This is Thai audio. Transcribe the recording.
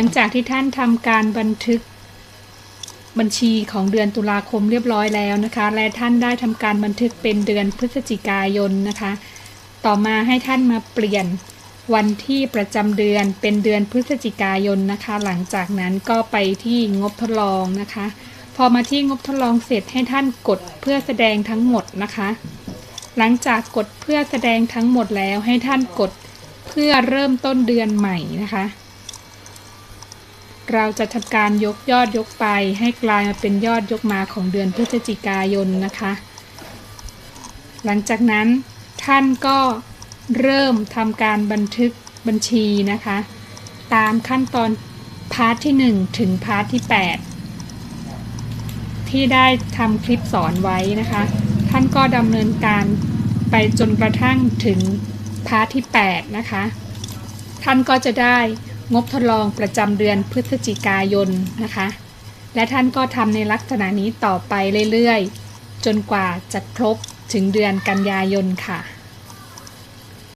ลังจากที่ท่านทำการบันทึกบัญชีของเดือนตุลาคมเรียบร้อยแล้วนะคะ และท่านได้ทำการบันทึกเป็นเดือนพฤศจิกายนนะคะ ต่อมาให้ท่านมาเปลี่ยนวันที่ประจำเดือนเป็นเดือนพฤศจิกายนนะคะ หลังจากนั้นก็ไปที่งบทดลองนะคะ พอมาที่งบทดลองเสร็จให้ท่านกดเพื่อแสดงทั้งหมดนะคะ หลังจากกดเพื่อแสดงทั้งหมดแล้วให้ท่านกดเพื่อเริ่มต้นเดือนใหม่นะคะ เราจะทำการยกยอดยกไป ให้กลายมาเป็นยอดยกมาของเดือนพฤศจิกายนนะคะ หลังจากนั้นท่านก็เริ่มทำการบันทึกบัญชีนะคะ ตามขั้นตอนพาร์ทที่ 1 ถึงพาร์ทที่ 8 ที่ได้ทำคลิปสอนไว้นะคะ ท่านก็ดำเนินการไปจนกระทั่งถึงพาร์ทที่ 8 นะคะ ท่านก็จะได้ งบทดลองประจำเดือนพฤศจิกายนนะคะ และท่านก็ทำในลักษณะนี้ต่อไปเรื่อยๆ จนกว่าจะครบถึงเดือนกันยายนค่ะ